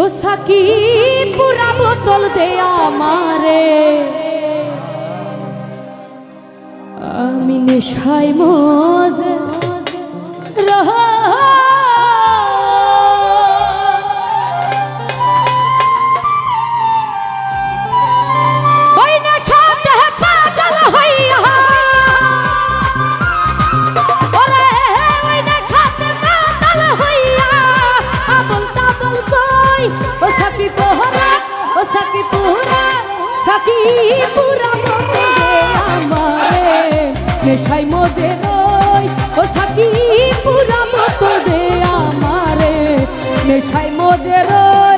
ও Psaki পুরা বোতল দে আমারে। আমি নেশায় মজ রহ পুরা সাকি পুরা আমারে। মেঠাই মজে রই, ও সাকি পুরা মতে আমারে। মেঠাই মদের রই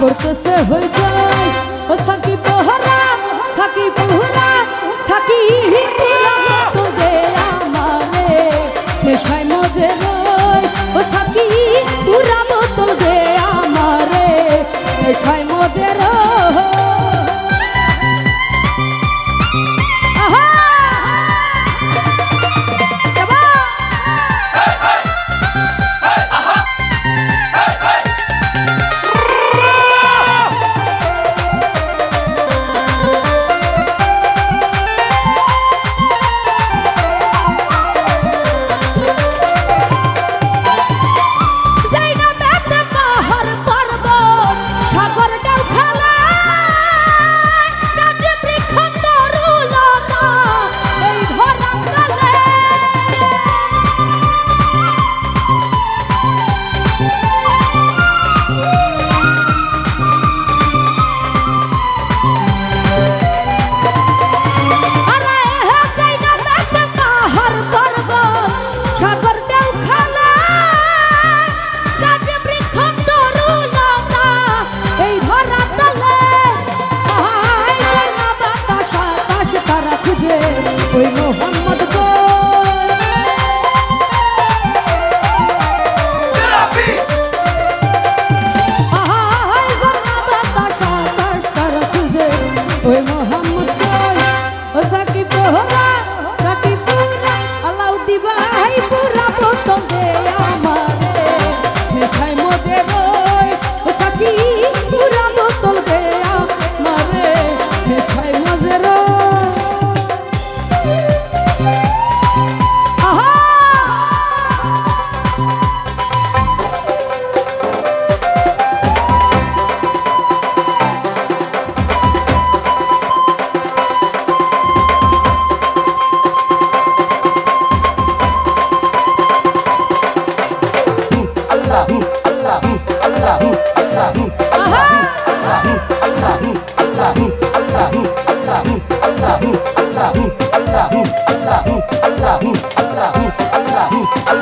করতেছে হয়ে যায়। ও সাকি পহরা সাকি পহরা, সাকি হিন্দিরা, তোদের আমারে নেশায় মজে রয় ও সাকি পুরা বোতল দে আমারে নেশায় মজে রয়।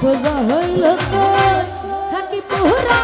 সোজা হইল গো সাকি পুরা